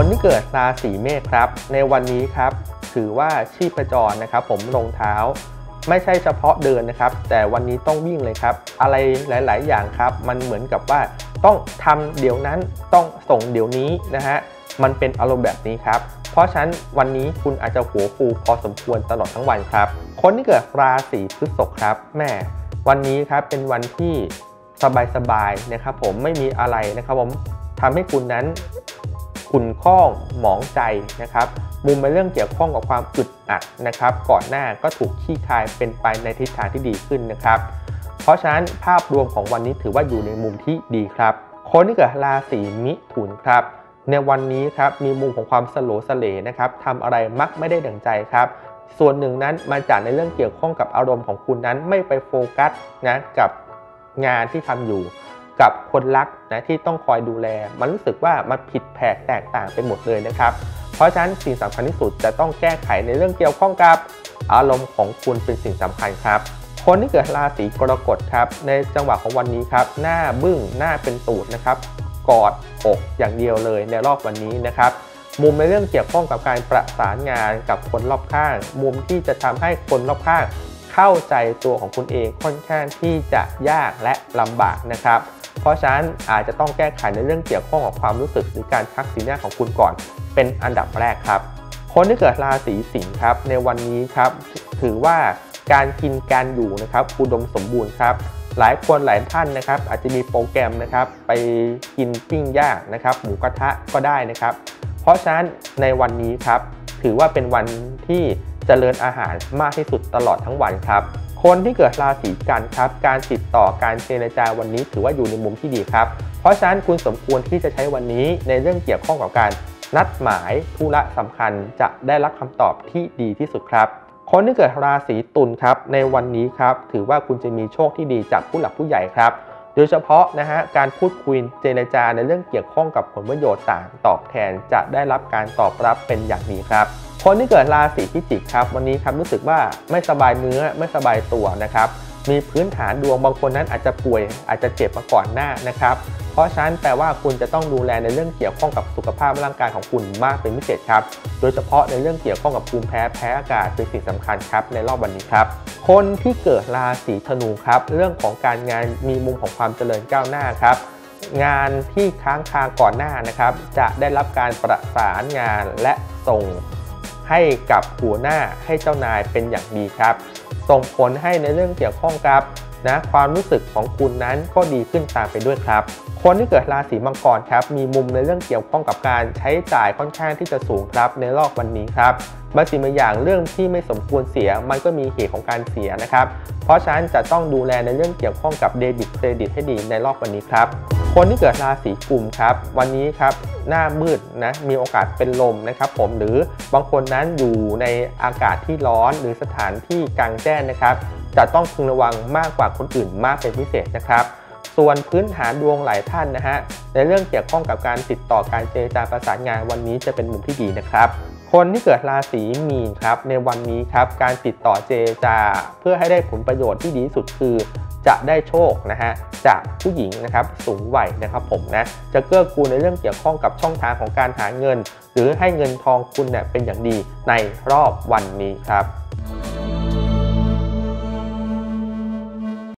คนที่เกิดราศีเมษครับ ในวันนี้ครับ ถือว่าชีพจรนะครับ ผมรองเท้า ไม่ใช่เฉพาะเดินนะครับ แต่วันนี้ต้องวิ่งเลยครับ อะไรหลาย ๆ อย่างครับ มันเหมือนกับว่าต้องทำเดี๋ยวนั้นต้องส่งเดี๋ยวนี้นะฮะมันเป็นอารมณ์แบบนี้ครับ เพราะฉะนั้นวันนี้คุณอาจจะหัวฟูพอสมควรตลอดทั้งวันครับ คนที่เกิดราศีพฤษภครับ แม่วันนี้ครับเป็นวันที่สบายๆนะครับ ผมไม่มีอะไรนะครับผมทำให้คุณนั้น ขุ่นข้องหมองใจนะครับมุมในเรื่องเกี่ยวข้องกับความอึดอัดนะครับ ก่อนหน้าก็ถูกขี้คายเป็นไปในทิศทางที่ดีขึ้นนะครับ เพราะฉะนั้นภาพรวมของวันนี้ถือว่าอยู่ในมุมที่ดีครับ คนที่เกิดราศีมิถุนครับ ในวันนี้ครับมีมุมของความสโลสเลนะครับทำอะไรมักไม่ได้ดังใจครับส่วนหนึ่งนั้นมาจากในเรื่องเกี่ยวข้องกับอารมณ์ของคุณนั้นไม่ไปโฟกัสนะกับงานที่ทำอยู่ กับคนรักนะที่ต้องคอยดูแล มันรู้สึกว่ามันผิดแผกแตกต่างไปหมดเลยนะครับ เพราะฉะนั้นสิ่งสำคัญที่สุดจะต้องแก้ไขในเรื่องเกี่ยวข้องกับ อารมณ์ของคุณเป็นสิ่งสำคัญครับ คนที่เกิดราศีกรกฎครับในจังหวะของวันนี้ครับหน้าบึ้งหน้าเป็นตูดนะครับกอดอกอย่างเดียวเลยในรอบวันนี้นะครับมุมในเรื่องเกี่ยวข้องกับการประสานงานกับคนรอบข้าง มุมที่จะทำให้คนรอบข้าง เข้าใจตัวของคุณเองค่อนข้างที่จะยากและลำบากนะครับ เพราะฉะนั้นอาจจะต้องแก้ไขในเรื่องเกี่ยวข้องกับความรู้สึกหรือการชักสีหน้าของคุณก่อน เป็นอันดับแรกครับ คนที่เกิดราศีสิงห์ครับ ในวันนี้ครับ ถือว่าการกินการอยู่นะครับอุดมสมบูรณ์ครับหลายคนหลายท่านนะครับ อาจจะมีโปรแกรมนะครับไปกินปิ้งย่างนะครับ หมูกระทะก็ได้นะครับ เพราะฉะนั้นในวันนี้ครับ ถือว่าเป็นวันที่เจริญอาหารมากที่สุดตลอดทั้งวันครับ คนที่เกิดราศีกันครับ การติดต่อการเจรจาวันนี้ถือว่าอยู่ในมุมที่ดีครับ เพราะฉะนั้นคุณสมควรที่จะใช้วันนี้ในเรื่องเกี่ยวข้องกับการนัดหมายธุระสำคัญจะได้รับคำตอบที่ดีที่สุดครับ คนที่เกิดราศีตุลครับ ในวันนี้ครับ ถือว่าคุณจะมีโชคที่ดีจากผู้หลักผู้ใหญ่ครับ โดยเฉพาะนะฮะการพูดคุยเจรจาในเรื่องเกี่ยวข้องกับผลประโยชน์ต่างตอบแทนจะได้รับการตอบรับเป็นอย่างดีครับ คนที่เกิดราศีพิจิกครับวันนี้ครับรู้สึกว่าไม่สบายเนื้อไม่สบายตัวนะครับมีพื้นฐานดวงบางคนนั้นอาจจะป่วยอาจจะเจ็บมาก่อนหน้านะครับ เพราะฉะนั้นแปลว่าคุณจะต้องดูแลในเรื่องเกี่ยวข้องกับสุขภาพร่างกายของคุณมากเป็นพิเศษครับ โดยเฉพาะในเรื่องเกี่ยวข้องกับภูมิแพ้แพ้อากาศเป็นสิ่งสำคัญครับในรอบวันนี้ครับ คนที่เกิดราศีธนูครับ เรื่องของการงานมีมุมของความเจริญก้าวหน้าครับงานที่ค้างคาก่อนหน้านะครับ จะได้รับการประสานงานและส่ง ให้กับหัวหน้าให้เจ้านายเป็นอย่างดีครับ ส่งผลให้ในเรื่องเกี่ยวข้องกับนะความรู้สึกของคุณนั้นก็ดีขึ้นตามไปด้วยครับ คนที่เกิดราศีมังกรครับ มีมุมในเรื่องเกี่ยวข้องกับการใช้จ่ายค่อนข้างที่จะสูงครับในรอบวันนี้ครับบางสิ่งบางอย่างเรื่องที่ไม่สมควรเสีย มันก็มีเหตุของการเสียนะครับ เพราะฉะนั้นจะต้องดูแลในเรื่องเกี่ยวข้องกับเดบิตเครดิตให้ดีในรอบวันนี้ครับ คนที่เกิดราศีกุมครับ วันนี้ครับหน้ามืดนะมีโอกาสเป็นลมนะครับ ผมหรือบางคนนั้นอยู่ในอากาศที่ร้อนหรือสถานที่กลางแจ้งนะครับ จะต้องพึงระวังมากกว่าคนอื่นมากเป็นพิเศษนะครับ ส่วนพื้นฐานดวงหลายท่านนะฮะในเรื่องเกี่ยวข้องกับการติดต่อการเจรจาประสานงานวันนี้จะเป็นมุมที่ดีนะครับคนที่เกิดราศีมีนครับในวันนี้ครับการติดต่อเจรจา เพื่อให้ได้ผลประโยชน์ที่ดีที่สุดคือ จะได้โชคนะฮะจากผู้หญิงนะครับสูงวัยนะครับผมนะจะเกื้อกูลในเรื่องเกี่ยวข้องกับช่องทางของการหาเงิน หรือให้เงินทองคุณเนี่ยเป็นอย่างดีในรอบวันนี้ครับ